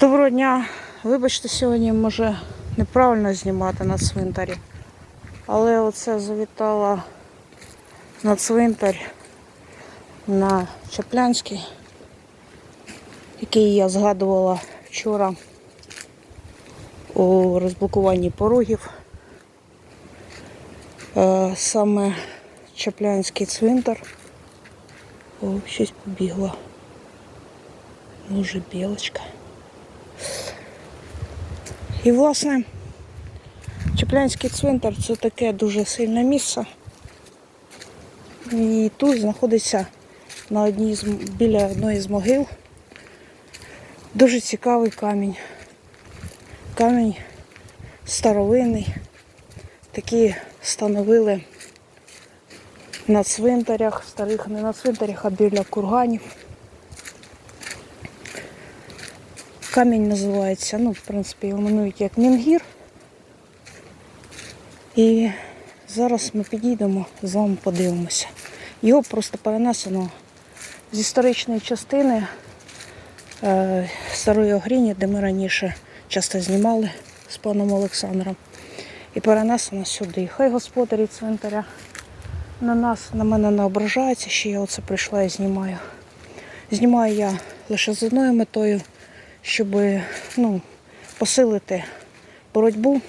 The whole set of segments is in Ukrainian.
Доброго дня. Вибачте, сьогодні може неправильно знімати на цвинтарі. Але оце завітала на цвинтар на Чаплянський, який я згадувала вчора у розблокуванні порогів. Е, Саме Чаплянський цвинтар. О, щось побігло. Може, білочка. І, власне, Чеплянський цвинтар це таке дуже сильне місце. І тут знаходиться на одній з, біля одної з могил дуже цікавий камінь. Камінь старовинний. Такі становили на цвинтарях, старих не на цвинтарях, а біля курганів. Камінь називається, ну, в принципі, його іменують як Мінгір. І зараз ми підійдемо, з вами подивимося. Його просто перенесено з історичної частини е, Старої Огріні, де ми раніше часто знімали з паном Олександром. І перенесено сюди. Хай господарі цвинтаря на нас, на мене не ображаються, що я оце прийшла і знімаю. Знімаю я лише з одною метою, щоб ну, посилити боротьбу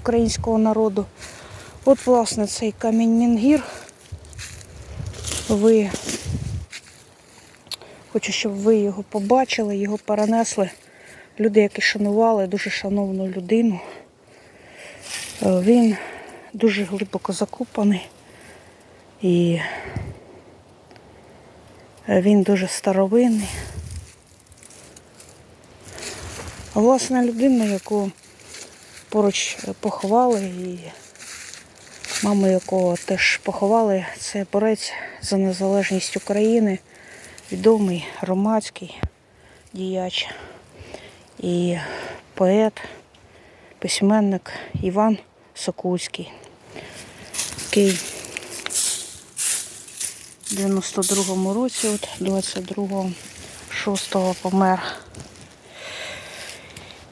українського народу. От, власне, цей камінь Мінгір. Ви хочу, щоб ви його побачили, його перенесли. Люди, які шанували дуже шановну людину. Е, Він дуже глибоко закопаний і е, він дуже старовинний. А власне людина, яку поруч поховали, і маму якого теж поховали, це борець за незалежність України, відомий громадський діяч і поет, письменник Іван Сокульський, який в 92-му році, от 22-го, 6-го помер.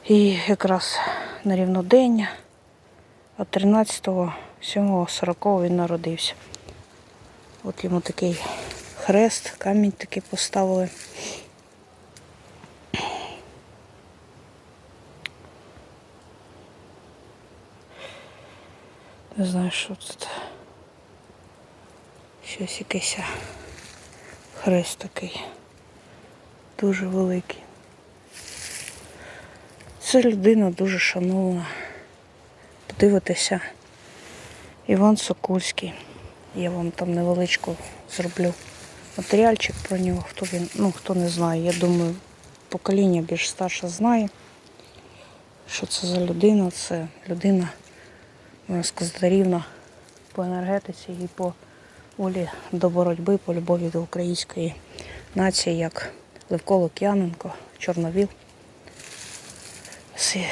І якраз на рівнодення, 13-го, 7-го, 40-го він народився. От йому такий хрест, камінь такий поставили. Не знаю, що тут. Щось якийсь хрест такий. Дуже великий. Це людина дуже шановна. Подивитися. Іван Сокульський. Я вам там невеличку зроблю матеріальчик про нього, хто він, ну хто не знає. Я думаю, покоління більш старше знає, що це за людина. Це людина, можна по енергетиці і по волі до боротьби, по любові до української нації, як Левко Лук'яненко, Чорновіл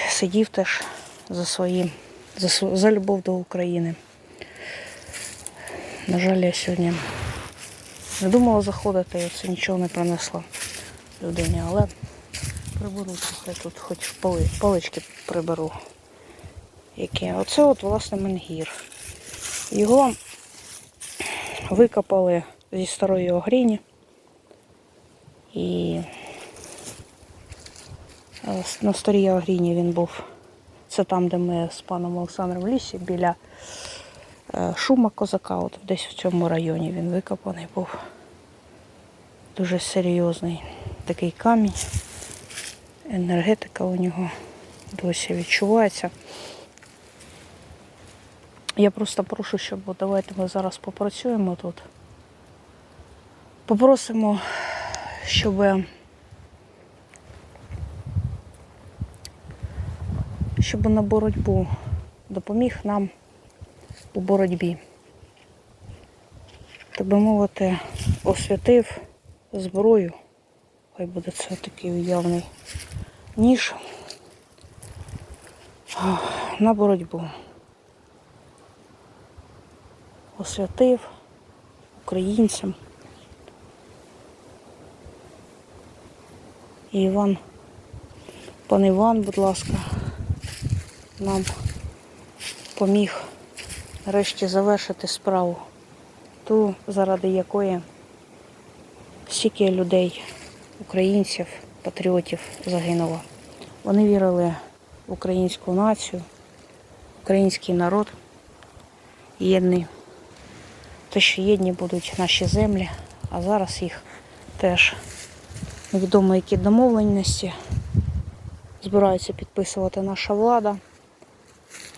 сидів теж за своїм, за, за любов до України. На жаль, я сьогодні не думала заходити, і це нічого не принесло людині, але приберу трохи тут, хоч палички приберу. Які. Оце от, власне, Менгір. Його викопали зі старої огріні. І на старій Агріні він був. Це там, де ми з паном Олександром в лісі, біля е, шума козака, от десь в цьому районі він викопаний був. Дуже серйозний такий камінь. Енергетика у нього досі відчувається. Я просто прошу, щоб давайте ми зараз попрацюємо тут. Попросимо, щоб щоб на боротьбу допоміг нам у боротьбі. Так би мовити, освятив зброю. Хай буде це такий уявний ніж на боротьбу. Освятив українцям. І Іван Пан Іван, будь ласка, нам поміг нарешті завершити справу, ту, заради якої стільки людей, українців, патріотів загинуло. Вони вірили в українську націю, український народ єдний. Те, що єдні будуть наші землі, а зараз їх теж невідомо які домовленості збирається підписувати наша влада.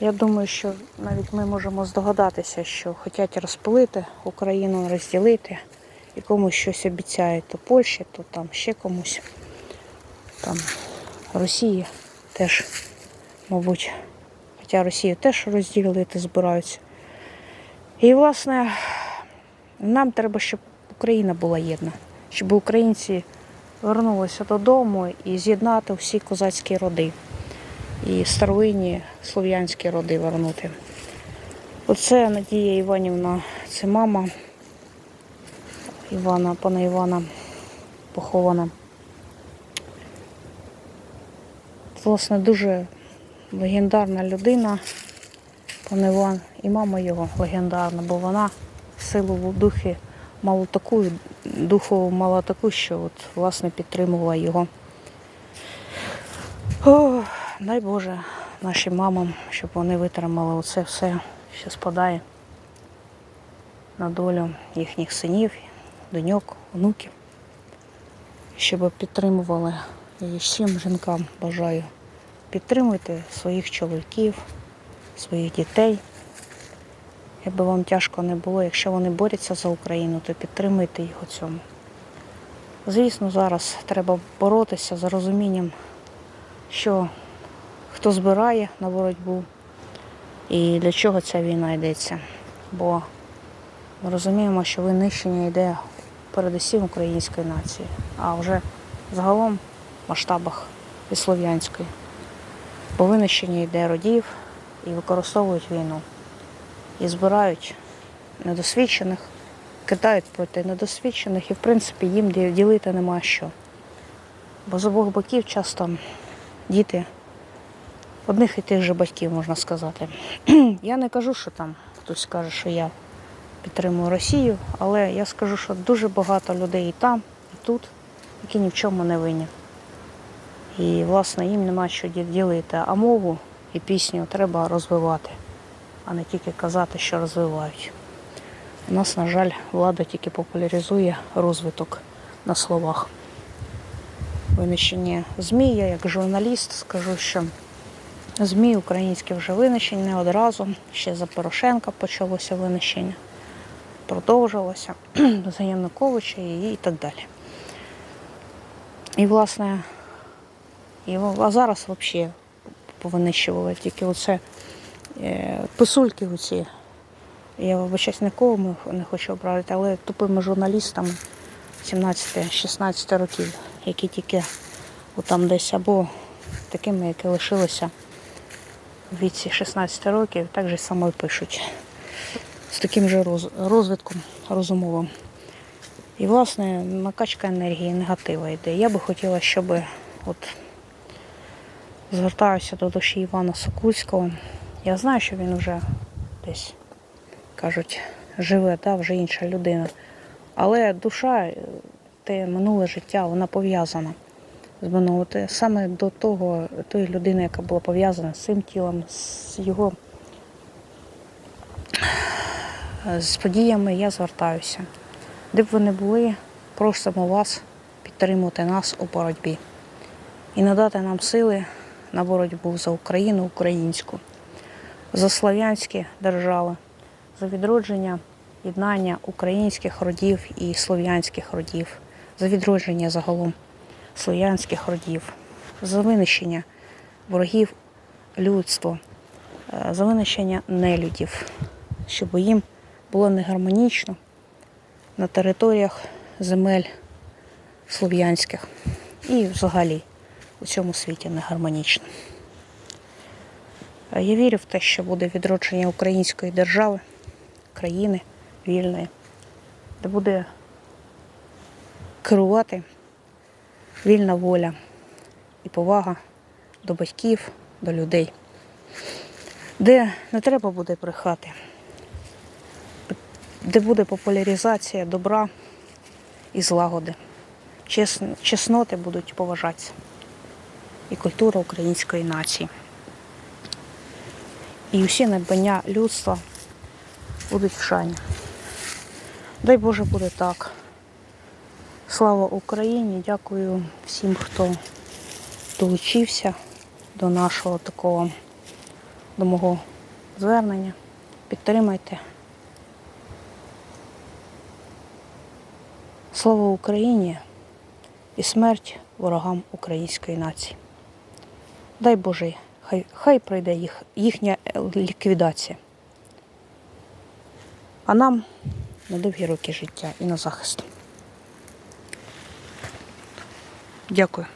Я думаю, що навіть ми можемо здогадатися, що хочуть розпилити Україну, розділити і комусь щось обіцяють, то Польщі, то там ще комусь. Там Росії теж, мабуть, хоча Росію теж розділити збираються. І, власне, нам треба, щоб Україна була єдна, щоб українці вернулися додому і з'єднати всі козацькі роди і старовинні слов'янські роди вернути. Оце Надія Іванівна, це мама Івана, пана Івана похована. Власне, дуже легендарна людина, пан Іван, і мама його легендарна, бо вона силу в духі мала таку, духову мала таку, що от, власне підтримувала його. О, дай Боже нашим мамам, щоб вони витримали оце все, що спадає на долю їхніх синів, доньок, онуків, щоб підтримували і всім жінкам бажаю. Підтримуйте своїх чоловіків, своїх дітей. Якби вам тяжко не було, якщо вони борються за Україну, то підтримуйте їх у цьому. Звісно, зараз треба боротися за розумінням, що хто збирає на боротьбу і для чого ця війна йдеться. Бо ми розуміємо, що винищення йде передусім української нації, а вже загалом в масштабах і слов'янської. Бо винищення йде родів і використовують війну. І збирають недосвідчених, кидають проти недосвідчених, і в принципі їм ділити нема що. Бо з обох боків часто діти одних і тих же батьків, можна сказати. Я не кажу, що там хтось каже, що я підтримую Росію, але я скажу, що дуже багато людей і там, і тут, які ні в чому не винні. І, власне, їм нема що ділити. А мову і пісню треба розвивати, а не тільки казати, що розвивають. У нас, на жаль, влада тільки популяризує розвиток на словах. Винищення ЗМІ, я як журналіст скажу, що ЗМІ українські вже винищені не одразу. Ще за Порошенка почалося винищення. Продовжилося за Януковича і, так далі. І, власне, і, а зараз взагалі повинищували тільки оце е, писульки оці. Я вибачаюсь, нікого не хочу образити, але тупими журналістами 17-16 років, які тільки там десь або такими, які лишилися віці 16 років, так же само пишуть. З таким же розвитком розумовим. І, власне, накачка енергії негатива йде. Я би хотіла, щоб от звертаюся до душі Івана Сокульського. Я знаю, що він вже десь кажуть, живе, та, вже інша людина. Але душа, те минуле життя, вона пов'язана з минулим. Саме до того, тої людини, яка була пов'язана з цим тілом, з його з подіями, я звертаюся. Де б ви не були, просимо вас підтримувати нас у боротьбі і надати нам сили на боротьбу за Україну українську, за слав'янські держави, за відродження єднання українських родів і слов'янських родів, за відродження загалом слов'янських родів, за винищення ворогів людства, е, за винищення нелюдів, щоб їм було не гармонічно на територіях земель слов'янських і взагалі у цьому світі не гармонічно. Е, Я вірю в те, що буде відродження української держави, країни вільної, де буде керувати вільна воля і повага до батьків, до людей, де не треба буде брехати, де буде популяризація добра і злагоди. Чесноти будуть поважатися і культура української нації. І усі надбання людства будуть в шані. Дай Боже буде так. Слава Україні! Дякую всім, хто долучився до нашого такого, до мого звернення. Підтримайте. Слава Україні і смерть ворогам української нації. Дай Боже, хай, хай пройде їх, їхня ліквідація. А нам на довгі роки життя і на захист. Дякую.